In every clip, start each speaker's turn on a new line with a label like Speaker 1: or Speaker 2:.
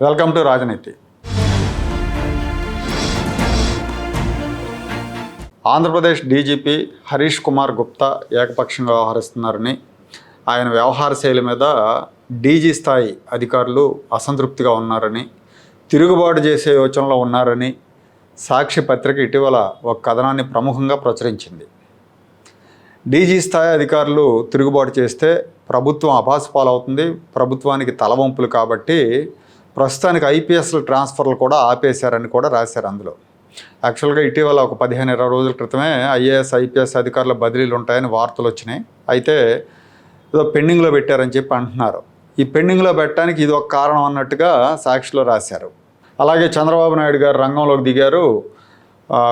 Speaker 1: Welcome to Rajaneeti. Andhra Pradesh DGP Harish Kumar Gupta ఏకపక్షంగా వ్యవహరిస్తున్నారని ఆయన వ్యవహార శైలి మీద డీజీ స్థాయి అధికారులు అసంతృప్తిగా ఉన్నారని తిరుగుబాటు చేసే యోచనలో ఉన్నారని సాక్షి పత్రిక ఇటీవల ఒక కథనాన్ని ప్రముఖంగా ప్రచురించింది. డీజీ స్థాయి అధికారులు తిరుగుబాటు చేస్తే ప్రభుత్వం అపాసపాలవుతుంది ప్రభుత్వానికి తలవంపులు కాబట్టి ప్రస్తుతానికి ఐపీఎస్ల ట్రాన్స్ఫర్లు కూడా ఆపేశారని కూడా రాశారు అందులో. యాక్చువల్గా ఇటీవల ఒక పదిహేను ఇరవై రోజుల క్రితమే ఐఏఎస్ ఐపీఎస్ అధికారుల బదిలీలు ఉంటాయని వార్తలు వచ్చినాయి. అయితే ఏదో పెండింగ్లో పెట్టారని చెప్పి అంటున్నారు. ఈ పెండింగ్లో పెట్టడానికి ఇది ఒక కారణం అన్నట్టుగా సాక్షిలో రాశారు. అలాగే చంద్రబాబు నాయుడు గారు రంగంలోకి దిగారు.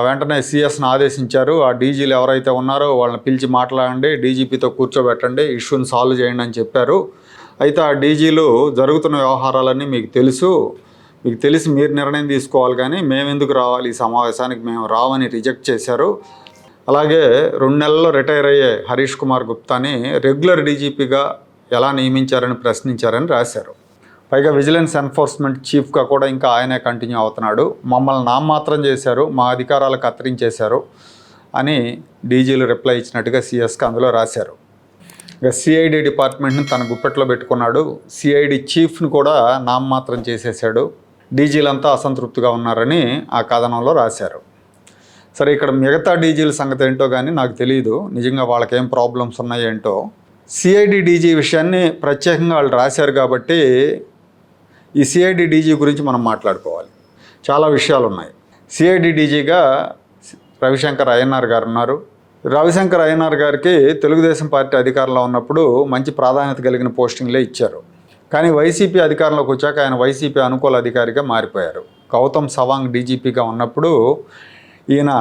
Speaker 1: వెంటనే సిఎస్ను ఆదేశించారు. ఆ డీజీలు ఎవరైతే ఉన్నారో వాళ్ళని పిలిచి మాట్లాడండి డీజీపీతో కూర్చోబెట్టండి ఇష్యూని సాల్వ్ చేయండి అని చెప్పారు. అయితే ఆ డీజీలు జరుగుతున్న వ్యవహారాలన్నీ మీకు తెలుసు. మీకు తెలిసి మీరు నిర్ణయం తీసుకోవాలి కానీ మేము ఎందుకు రావాలి? ఈ సమావేశానికి మేము రావని రిజెక్ట్ చేశారు. అలాగే రెండు నెలల్లో రిటైర్ అయ్యే హరీష్ కుమార్ గుప్తాని రెగ్యులర్ డీజీపీగా ఎలా నియమించారని ప్రశ్నించారని రాశారు. పైగా విజిలెన్స్ ఎన్ఫోర్స్మెంట్ చీఫ్గా కూడా ఇంకా ఆయనే కంటిన్యూ అవుతున్నాడు. మమ్మల్ని నామమాత్రం చేశారు మా అధికారాలు కత్తిరించేశారు అని డీజీలు రిప్లై ఇచ్చినట్టుగా సిఎస్కి అందులో రాశారు. ఇక సిఐడి డిపార్ట్మెంట్ని తన గుప్పెట్లో పెట్టుకున్నాడు. సిఐడి చీఫ్ని కూడా నామమాత్రం చేసేసాడు డీజీలంతా అసంతృప్తిగా ఉన్నారని ఆ కథనంలో రాశారు. సరే ఇక్కడ మిగతా డీజీల సంగతి ఏంటో కానీ నాకు తెలియదు నిజంగా వాళ్ళకేం ప్రాబ్లమ్స్ ఉన్నాయేంటో. సిఐడి డీజీ విషయాన్ని ప్రత్యేకంగా వాళ్ళు రాశారు కాబట్టి ఈ సిఐడి డీజీ గురించి మనం మాట్లాడుకోవాలి. చాలా విషయాలు ఉన్నాయి సిఐడి డీజీగా రవిశంకర్ అయ్యన్నార్ గారు ఉన్నారు రవిశంకర్ అయ్యనార్ గారికి తెలుగుదేశం పార్టీ అధికారంలో ఉన్నప్పుడు మంచి ప్రాధాన్యత కలిగిన పోస్టింగ్లే ఇచ్చారు. కానీ వైసీపీ అధికారంలోకి వచ్చాక ఆయన వైసీపీ అనుకూల అధికారిగా మారిపోయారు. గౌతమ్ సవాంగ్ డీజీపీగా ఉన్నప్పుడు ఈయన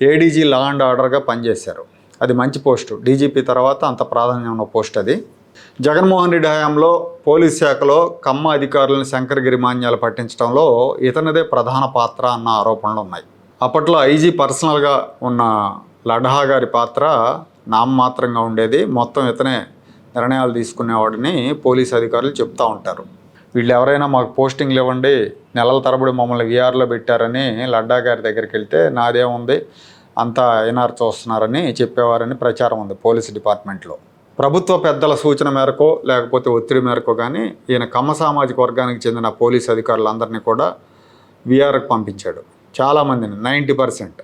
Speaker 1: ఏడీజీ లా అండ్ ఆర్డర్గా పనిచేశారు. అది మంచి పోస్టు. డీజీపీ తర్వాత అంత ప్రాధాన్యం ఉన్న పోస్ట్ అది. జగన్మోహన్ రెడ్డి హయాంలో పోలీస్ శాఖలో కమ్మ అధికారులను శంకరగిరి మాన్యాలు పట్టించడంలో ఇతనిదే ప్రధాన పాత్ర అన్న ఆరోపణలు ఉన్నాయి. అప్పట్లో ఐజీ పర్సనల్గా ఉన్న లడ్హా గారి పాత్ర నామమాత్రంగా ఉండేది. మొత్తం ఇతనే నిర్ణయాలు తీసుకునేవాడిని పోలీస్ అధికారులు చెప్తూ ఉంటారు. వీళ్ళు ఎవరైనా మాకు పోస్టింగ్లు ఇవ్వండి నెలల తరబడి మమ్మల్ని విఆర్లో పెట్టారని లడ్డా గారి దగ్గరికి వెళ్తే నాదేముంది? అంతా ఎన్ఆర్ చూస్తున్నారని చెప్పేవారని ప్రచారం ఉంది పోలీస్ డిపార్ట్మెంట్లో. ప్రభుత్వ పెద్దల సూచన మేరకు లేకపోతే ఒత్తిడి మేరకు కానీ ఈయన కమ్మ సామాజిక వర్గానికి చెందిన పోలీస్ అధికారులందరినీ కూడా విఆర్కి పంపించాడు. చాలామందిని నైంటీ పర్సెంట్.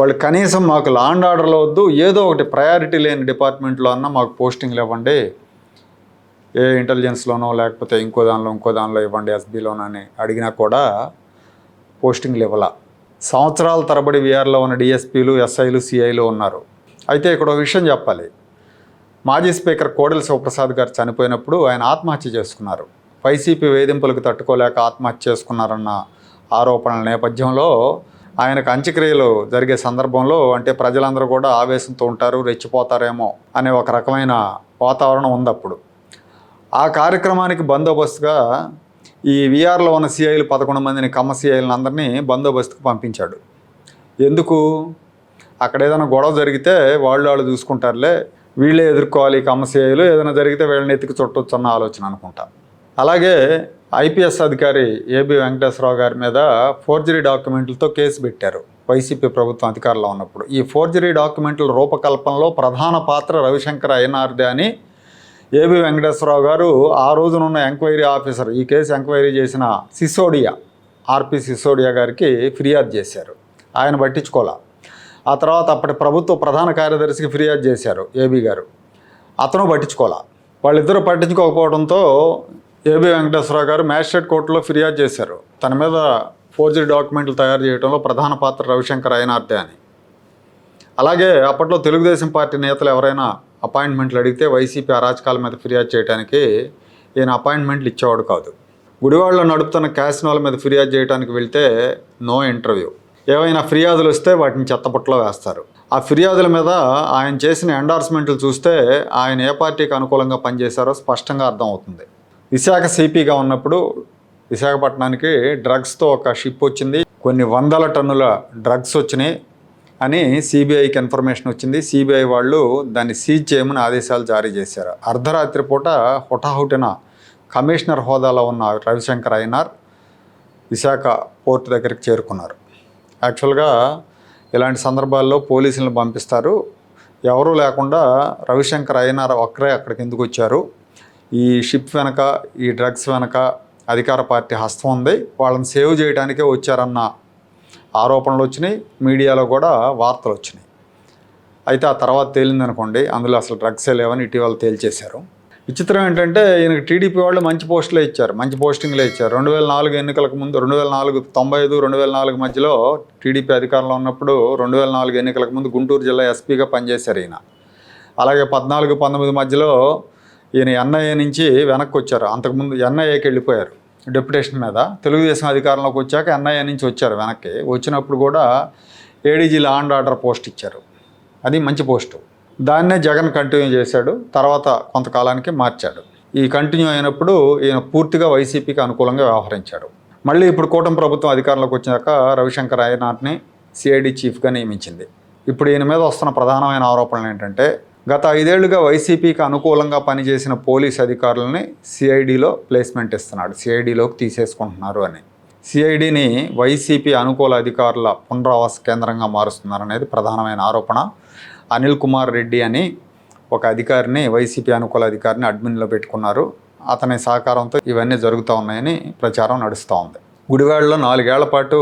Speaker 1: వాళ్ళు కనీసం మాకు లాండ్ ఆర్డర్లో వద్దు ఏదో ఒకటి ప్రయారిటీ లేని డిపార్ట్మెంట్లో అన్నా మాకు పోస్టింగ్లు ఇవ్వండి. ఏ ఇంటెలిజెన్స్లోనో లేకపోతే ఇంకో దానిలో ఇంకో దానిలో ఇవ్వండి ఎస్బీలోనో అని అడిగినా కూడా పోస్టింగ్లు ఇవ్వాల. సంవత్సరాల తరబడి విఆర్లో ఉన్న డిఎస్పీలు ఎస్ఐలు సిఐలు ఉన్నారు. అయితే ఇక్కడ ఒక విషయం చెప్పాలి. మాజీ స్పీకర్ కోడెల శివప్రసాద్ గారు చనిపోయినప్పుడు ఆయన ఆత్మహత్య చేసుకున్నారు. వైసీపీ వేధింపులకు తట్టుకోలేక ఆత్మహత్య చేసుకున్నారన్న ఆరోపణల నేపథ్యంలో ఆయనకు అంత్యక్రియలు జరిగే సందర్భంలో అంటే ప్రజలందరూ కూడా ఆవేశంతో ఉంటారు రెచ్చిపోతారేమో అనే ఒక రకమైన వాతావరణం ఉంది అప్పుడు ఆ కార్యక్రమానికి బందోబస్తుగా ఈ విఆర్లో ఉన్న సిఐలు పదకొండు మందిని కమ్మ సిఐలను అందరినీ బందోబస్తుకు పంపించాడు. ఎందుకు? అక్కడ ఏదైనా గొడవ జరిగితే వాళ్ళు వాళ్ళు చూసుకుంటారులే వీళ్ళే ఎదుర్కోవాలి కమ్మ సిఐలు ఏదైనా జరిగితే వీళ్ళని ఎత్తికి చుట్టొచ్చు అన్న ఆలోచన అనుకుంటా. అలాగే ఐపీఎస్ అధికారి ఏబి వెంకటేశ్వరరావు గారి మీద ఫోర్జరీ డాక్యుమెంట్లతో కేసు పెట్టారు. వైసీపీ ప్రభుత్వం అధికారంలో ఉన్నప్పుడు. ఈ ఫోర్జరీ డాక్యుమెంట్ల రూపకల్పనలో ప్రధాన పాత్ర రవిశంకర్ అయ్యనార్దే అని ఏబి వెంకటేశ్వరరావు గారు ఆ రోజునున్న ఎంక్వైరీ ఆఫీసర్ ఈ కేసు ఎంక్వైరీ చేసిన సిసోడియా ఆర్పి సిసోడియా గారికి ఫిర్యాదు చేశారు. ఆయన పట్టించుకోలే. ఆ తర్వాత అప్పటి ప్రభుత్వ ప్రధాన కార్యదర్శికి ఫిర్యాదు చేశారు ఏబి గారు. అతను పట్టించుకోలే. వాళ్ళిద్దరూ పట్టించుకోకపోవడంతో ఏబి వెంకటేశ్వరరావు గారు మ్యాజిస్ట్రేట్ కోర్టులో ఫిర్యాదు చేశారు. తన మీద ఫోర్జరీ డాక్యుమెంట్లు తయారు చేయడంలో ప్రధాన పాత్ర రవిశంకర్ అయినార్దే అని. అలాగే అప్పట్లో తెలుగుదేశం పార్టీ నేతలు ఎవరైనా అపాయింట్మెంట్లు అడిగితే వైసీపీ అరాచకాల మీద ఫిర్యాదు చేయడానికి ఈయన అపాయింట్మెంట్లు ఇచ్చేవాడు కాదు. గుడివాడలో నడుపుతున్న క్యాసినోల మీద ఫిర్యాదు చేయడానికి వెళ్తే నో ఇంటర్వ్యూ. ఏవైనా ఫిర్యాదులు వస్తే వాటిని చెత్తపుట్లో వేస్తారు. ఆ ఫిర్యాదుల మీద ఆయన చేసిన ఎండార్స్మెంట్లు చూస్తే ఆయన ఏ పార్టీకి అనుకూలంగా పనిచేశారో స్పష్టంగా అర్థమవుతుంది. విశాఖ సిపిగా ఉన్నప్పుడు విశాఖపట్నానికి డ్రగ్స్తో ఒక షిప్ వచ్చింది. కొన్ని వందల టన్నుల డ్రగ్స్ వచ్చినాయి అని సిబిఐకి ఇన్ఫర్మేషన్ వచ్చింది. సిబిఐ వాళ్ళు దాన్ని సీజ్ చేయమని ఆదేశాలు జారీ చేశారు. అర్ధరాత్రి పూట హుటాహుటిన కమిషనర్ హోదాలో ఉన్న రవిశంకర్ అయ్యనార్ విశాఖ పోర్ట్ దగ్గరికి చేరుకున్నారు. యాక్చువల్గా ఇలాంటి సందర్భాల్లో పోలీసులను పంపిస్తారు. ఎవరూ లేకుండా రవిశంకర్ అయ్యనార్ ఒక్కరే అక్కడికి ఎందుకు వచ్చారు? ఈ షిప్ వెనక ఈ డ్రగ్స్ వెనక అధికార పార్టీ హస్తం ఉంది. వాళ్ళని సేవ్ చేయడానికే వచ్చారన్న ఆరోపణలు వచ్చినాయి. మీడియాలో కూడా వార్తలు వచ్చినాయి. అయితే ఆ తర్వాత తేలిందనుకోండి అందులో అసలు డ్రగ్సే లేవని ఇటీవల తేల్చేశారు. విచిత్రం ఏంటంటే ఈయనకి టీడీపీ వాళ్ళు మంచి పోస్టులే ఇచ్చారు. మంచి పోస్టింగ్లే ఇచ్చారు. రెండు వేల నాలుగు ఎన్నికలకు ముందు రెండు వేల నాలుగు తొంభై ఐదు రెండు వేల నాలుగు మధ్యలో టీడీపీ అధికారంలో ఉన్నప్పుడు రెండు వేల నాలుగు ఎన్నికలకు ముందు గుంటూరు జిల్లా ఎస్పీగా పనిచేశారు ఈయన. అలాగే పద్నాలుగు పంతొమ్మిది మధ్యలో ఈయన ఎన్ఐఏ నుంచి వెనక్కి వచ్చారు. అంతకుముందు ఎన్ఐఏకి వెళ్ళిపోయారు. డెప్యుటేషన్ మీద. తెలుగుదేశం అధికారంలోకి వచ్చాక ఎన్ఐఏ నుంచి వచ్చారు వెనక్కి. వచ్చినప్పుడు కూడా ADG law and order post ఇచ్చారు. అది మంచి పోస్టు దాన్నే జగన్ కంటిన్యూ చేశాడు. తర్వాత కొంతకాలానికి మార్చాడు. ఈ కంటిన్యూ అయినప్పుడు ఈయన పూర్తిగా వైసీపీకి అనుకూలంగా వ్యవహరించాడు. మళ్ళీ ఇప్పుడు కూటమి ప్రభుత్వం అధికారంలోకి వచ్చాక రవిశంకర్ అయ్యనాథ్ని సిఐడి చీఫ్గా నియమించింది. ఇప్పుడు ఈయన మీద వస్తున్న ప్రధానమైన ఆరోపణలు ఏంటంటే గత ఐదేళ్ళుగా వైసీపీకి అనుకూలంగా పనిచేసిన పోలీస్ అధికారులని సిఐడిలో ప్లేస్మెంట్ ఇస్తున్నాడు. సిఐడిలోకి తీసేసుకుంటున్నారు అని. సిఐడిని వైసీపీ అనుకూల అధికారుల పునరావాస కేంద్రంగా మారుస్తున్నారనేది ప్రధానమైన ఆరోపణ. అనిల్ కుమార్ రెడ్డి అని ఒక అధికారిని వైసీపీ అనుకూల అధికారిని అడ్మిన్లో పెట్టుకున్నారు. అతని సహకారంతో ఇవన్నీ జరుగుతూ ఉన్నాయని ప్రచారం నడుస్తూ ఉంది. గుడివాడలో నాలుగేళ్ళ పాటు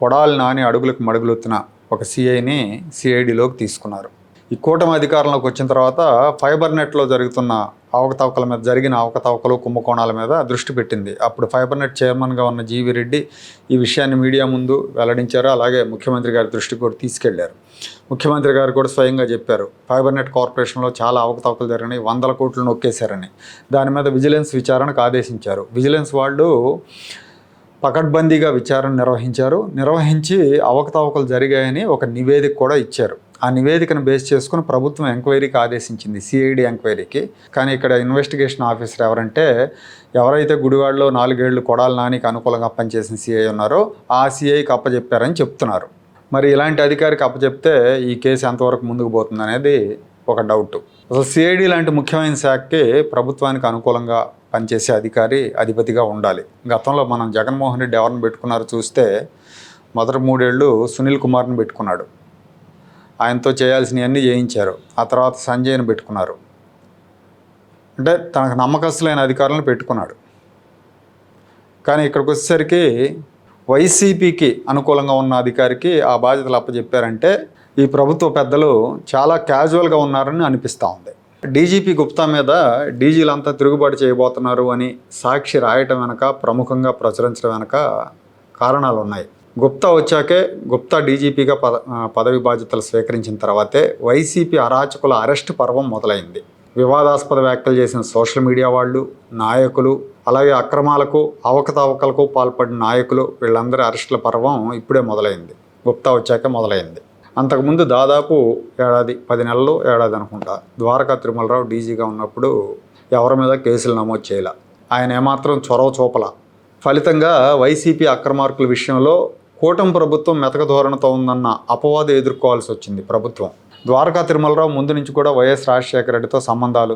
Speaker 1: కొడాలి నాని అడుగులకు మడుగులొత్తిన ఒక సిఐని సిఐడిలోకి తీసుకున్నారు. ఈ కూటమి అధికారంలోకి వచ్చిన తర్వాత ఫైబర్ నెట్లో జరుగుతున్న అవకతవకల మీద జరిగిన అవకతవకలు కుంభకోణాల మీద దృష్టి పెట్టింది. అప్పుడు ఫైబర్ నెట్ చైర్మన్గా ఉన్న జీవి రెడ్డి ఈ విషయాన్ని మీడియా ముందు వెల్లడించారు. అలాగే ముఖ్యమంత్రి గారి దృష్టికి కూడా తీసుకెళ్ళారు. ముఖ్యమంత్రి గారు కూడా స్వయంగా చెప్పారు ఫైబర్ నెట్ కార్పొరేషన్లో చాలా అవకతవకలు జరిగినాయి వందల కోట్లు నొక్కేశారని. దాని మీద విజిలెన్స్ విచారణకు ఆదేశించారు. విజిలెన్స్ వాళ్ళు పకడ్బందీగా విచారణ నిర్వహించారు. నిర్వహించి అవకతవకలు జరిగాయని ఒక నివేదిక కూడా ఇచ్చారు. ఆ నివేదికను బేస్ చేసుకుని ప్రభుత్వం ఎంక్వైరీకి ఆదేశించింది సిఐడి ఎంక్వైరీకి. కానీ ఇక్కడ ఇన్వెస్టిగేషన్ ఆఫీసర్ ఎవరంటే ఎవరైతే గుడివాడలో నాలుగేళ్ళు కొడాలి నానికి అనుకూలంగా పనిచేసిన సిఐ ఉన్నారో ఆ సిఐకి అప్పచెప్పారని చెప్తున్నారు. మరి ఇలాంటి అధికారికి అప్పచెప్తే ఈ కేసు ఎంతవరకు ముందుకు పోతుంది అనేది ఒక డౌట్ అసలు సిఐడి లాంటి ముఖ్యమైన శాఖకి ప్రభుత్వానికి అనుకూలంగా పనిచేసే అధికారి అధిపతిగా ఉండాలి. గతంలో మనం జగన్మోహన్ రెడ్డి ఎవరిని పెట్టుకున్నారో చూస్తే మొదటి మూడేళ్ళు సునీల్ కుమార్ని పెట్టుకున్నాడు. ఆయనతో చేయాల్సినవన్నీ చేయించారు. ఆ తర్వాత సంజయ్ని పెట్టుకున్నారు. అంటే తనకు నమ్మకస్తులైన అధికారులను పెట్టుకున్నాడు. కానీ ఇక్కడికి వచ్చేసరికి వైసీపీకి అనుకూలంగా ఉన్న అధికారికి ఆ బాధ్యతలు అప్పచెప్పారంటే ఈ ప్రభుత్వ పెద్దలు చాలా క్యాజువల్గా ఉన్నారని అనిపిస్తూ ఉంది. డీజీపీ గుప్తా మీద డీజీలంతా తిరుగుబాటు చేయబోతున్నారు అని సాక్షి రాయటం వెనక ప్రముఖంగా ప్రచురించడం వెనక కారణాలు ఉన్నాయి గుప్తా వచ్చాకే గుప్తా డీజీపీగా పద పదవి బాధ్యతలు స్వీకరించిన తర్వాతే వైసీపీ అరాచకుల అరెస్ట్ పర్వం మొదలైంది. వివాదాస్పద వ్యాఖ్యలు చేసిన సోషల్ మీడియా వాళ్ళు నాయకులు అలాగే అక్రమాలకు అవకతవకలకు పాల్పడిన నాయకులు వీళ్ళందరి అరెస్టుల పర్వం ఇప్పుడే మొదలైంది. గుప్తా వచ్చాక మొదలైంది. అంతకుముందు దాదాపు ఏడాది పది నెలలు ఏడాది అనుకుంటా. ద్వారకా తిరుమలరావు డీజీగా ఉన్నప్పుడు ఎవరి మీద కేసులు నమోదు చేయాల. ఆయన ఏమాత్రం చొరవ చూపల. ఫలితంగా వైసీపీ అక్రమార్కుల విషయంలో కూటమి ప్రభుత్వం మెతక ధోరణితో ఉందన్న అపవాదం ఎదుర్కోవాల్సి వచ్చింది ప్రభుత్వం. ద్వారకా తిరుమలరావు ముందు నుంచి కూడా వైఎస్ రాజశేఖర రెడ్డితో సంబంధాలు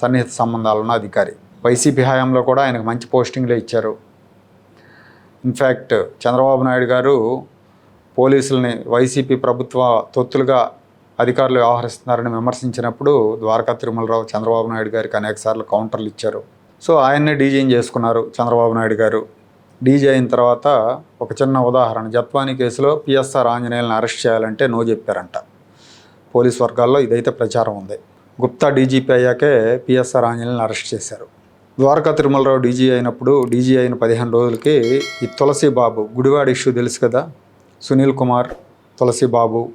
Speaker 1: సన్నిహిత సంబంధాలు ఉన్న అధికారి. వైసీపీ హయాంలో కూడా ఆయనకు మంచి పోస్టింగ్లే ఇచ్చారు. ఇన్ఫ్యాక్ట్ చంద్రబాబు నాయుడు గారు పోలీసుల్ని వైసీపీ ప్రభుత్వ తొత్తులుగా అధికారులు వ్యవహరిస్తున్నారని విమర్శించినప్పుడు ద్వారకా తిరుమలరావు చంద్రబాబు నాయుడు గారికి అనేకసార్లు కౌంటర్లు ఇచ్చారు. సో ఆయన్నే డీజైన్ చేసుకున్నారు చంద్రబాబు నాయుడు గారు. డీజీ అయిన తర్వాత ఒక చిన్న ఉదాహరణ. జత్వాని కేసులో పిఎస్ఆర్ ఆంజనేయులను అరెస్ట్ చేయాలంటే నో చెప్పారంట. పోలీస్ వర్గాల్లో ఇదైతే ప్రచారం ఉంది. గుప్తా డీజీపీ అయ్యాకే పిఎస్ఆర్ ఆంజనేయులను అరెస్ట్ చేశారు. ద్వారకా తిరుమలరావు డీజీ అయినప్పుడు డీజీ అయిన పదిహేను రోజులకి ఈ తులసి బాబు గుడివాడ ఇష్యూ తెలుసు కదా? సునీల్ కుమార్ తులసి బాబు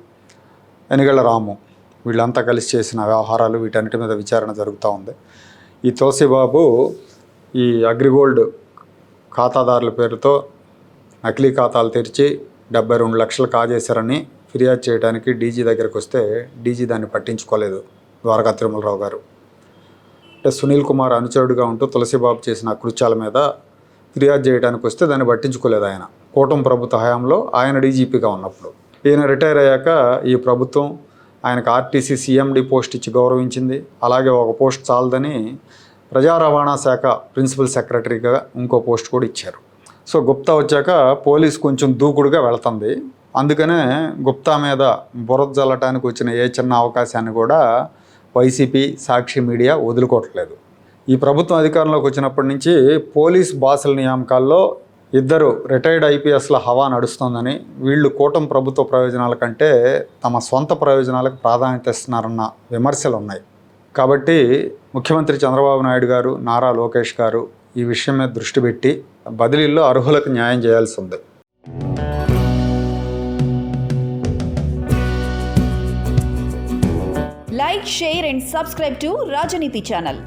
Speaker 1: ఎనిగళ్ళ రాము వీళ్ళంతా కలిసి చేసిన వ్యవహారాలు వీటన్నిటి మీద విచారణ జరుగుతూ ఉంది. ఈ తులసి బాబు ఈ అగ్రిగోల్డ్ ఖాతాదారుల పేరుతో నకిలీ ఖాతాలు తెరిచి డెబ్బై రెండు లక్షలు కాజేశారని ఫిర్యాదు చేయడానికి డీజీ దగ్గరికి వస్తే డీజీ దాన్ని పట్టించుకోలేదు. ద్వారకా తిరుమలరావు గారు. అంటే సునీల్ కుమార్ అనుచరుడుగా ఉంటూ తులసిబాబు చేసిన కృత్యాల మీద ఫిర్యాదు చేయడానికి వస్తే దాన్ని పట్టించుకోలేదు ఆయన. కూటమి ప్రభుత్వ హయాంలో ఆయన డీజీపీగా ఉన్నప్పుడు. ఈయన రిటైర్ అయ్యాక ఈ ప్రభుత్వం ఆయనకు ఆర్టీసీ సీఎండి పోస్ట్ ఇచ్చి గౌరవించింది. అలాగే ఒక పోస్ట్ చాలదని ప్రజా రవాణా శాఖ ప్రిన్సిపల్ సెక్రటరీగా ఇంకో పోస్ట్ కూడా ఇచ్చారు. సో గుప్తా వచ్చాక పోలీస్ కొంచెం దూకుడుగా వెళుతుంది. అందుకనే గుప్తా మీద బురద జల్లటానికి వచ్చిన ఏ చిన్న అవకాశాన్ని కూడా వైసీపీ సాక్షి మీడియా వదులుకోవట్లేదు. ఈ ప్రభుత్వం అధికారంలోకి వచ్చినప్పటి నుంచి పోలీస్ బాసుల నియామకాల్లో ఇద్దరు రిటైర్డ్ ఐపీఎస్ల హవా నడుస్తోందని వీళ్ళు కూటమి ప్రభుత్వ ప్రయోజనాల కంటే తమ సొంత ప్రయోజనాలకు ప్రాధాన్యత ఇస్తున్నారన్న విమర్శలు ఉన్నాయి కాబట్టి ముఖ్యమంత్రి చంద్రబాబు నాయుడు గారు నారా లోకేష్ గారు ఈ విషయం మీద దృష్టి పెట్టి బదిలీల్లో అర్హులకు న్యాయం చేయాల్సి ఉంది.
Speaker 2: Like share and subscribe to Rajaneeti channel